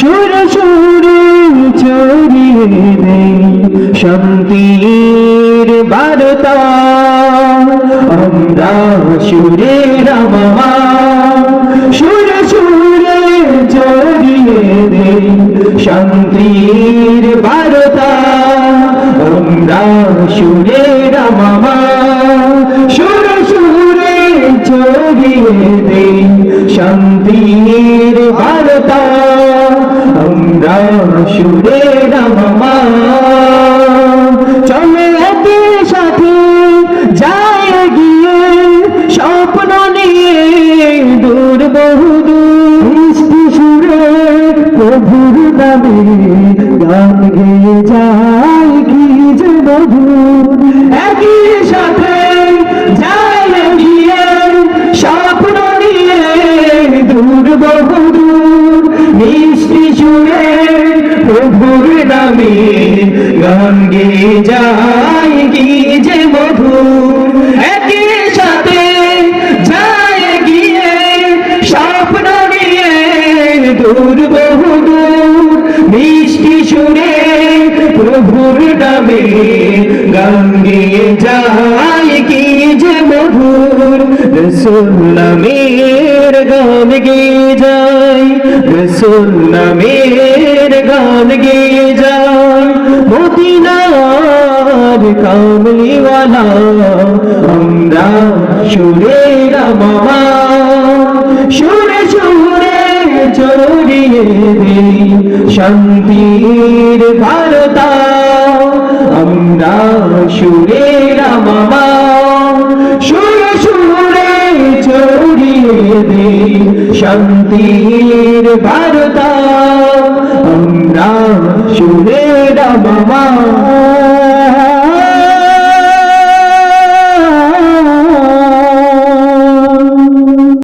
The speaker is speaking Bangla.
সুর সুরে ছড়িয়ে দেই শান্তির বার্তা। আমরা সুরে রামা সুর সুরে ছড়িয়ে দেই শান্তির বার্তা। আমরা সুরে রামা সুর সুরে ছড়িয়ে দেই শান্তির আমরা সুরে রামা চলে একই সাথে যায় গিয়ে স্বপ্ন নিয়ে দূর মিষ্টি সুরে প্রভুর নামে গান গেয়ে যায় কি যে মধুর একই সাথে যায় গিয়ে স্বপ্ন নিয়ে দূর বহুদূর মিষ্টি নামে গান গেয়ে যায় কি যে মধুর একই সাথে যায় গিয়ে, স্বপ্ন নিয়ে দূর বহুদূর মিষ্টি সুরে প্রভুর নামে গান গেয়ে যায় কি যে মধুর, রসুল নামের গান গেয়ে যায়, রসুল নামের গান গেয়ে মদিনার কামলিওয়ালা আমরা সুরে রামা সুরে সুরে চড়িয়ে দেই শান্তির বারতা। আমরা সুরে রামা সুরে সুরে চড়িয়ে দেই শান্তির বারতা। Bilbao.